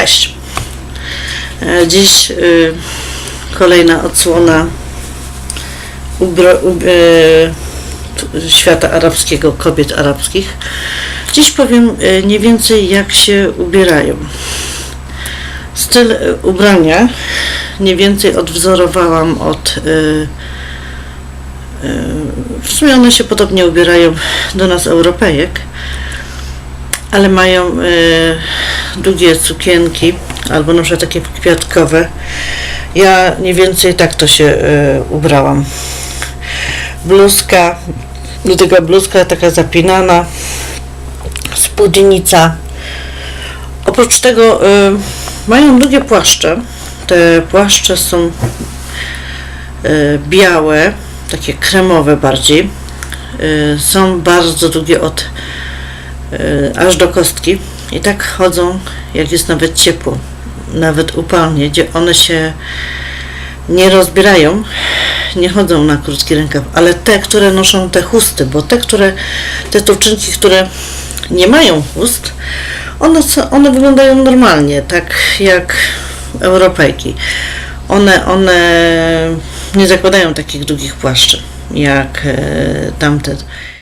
Cześć. E, Dziś y, kolejna odsłona ubro, ub, e, świata arabskiego, kobiet arabskich. Dziś powiem e, mniej więcej jak się ubierają. Styl ubrania mniej więcej odwzorowałam od w sumie one się podobnie ubierają do nas Europejek, ale mają e, długie sukienki albo na przykład takie kwiatkowe. Ja mniej więcej tak to się e, ubrałam. Bluzka, do tego bluzka taka zapinana, spódnica. Oprócz tego e, mają długie płaszcze. Te płaszcze są e, białe, takie kremowe bardziej. E, są bardzo długie od aż do kostki i tak chodzą, jak jest nawet ciepło, nawet upalnie, gdzie one się nie rozbierają, nie chodzą na krótki rękaw, ale te, które noszą te chusty, bo te, które, te dziewczynki, które nie mają chust, one, one wyglądają normalnie, tak jak Europejki. One, one nie zakładają takich długich płaszczy, jak e, tamte.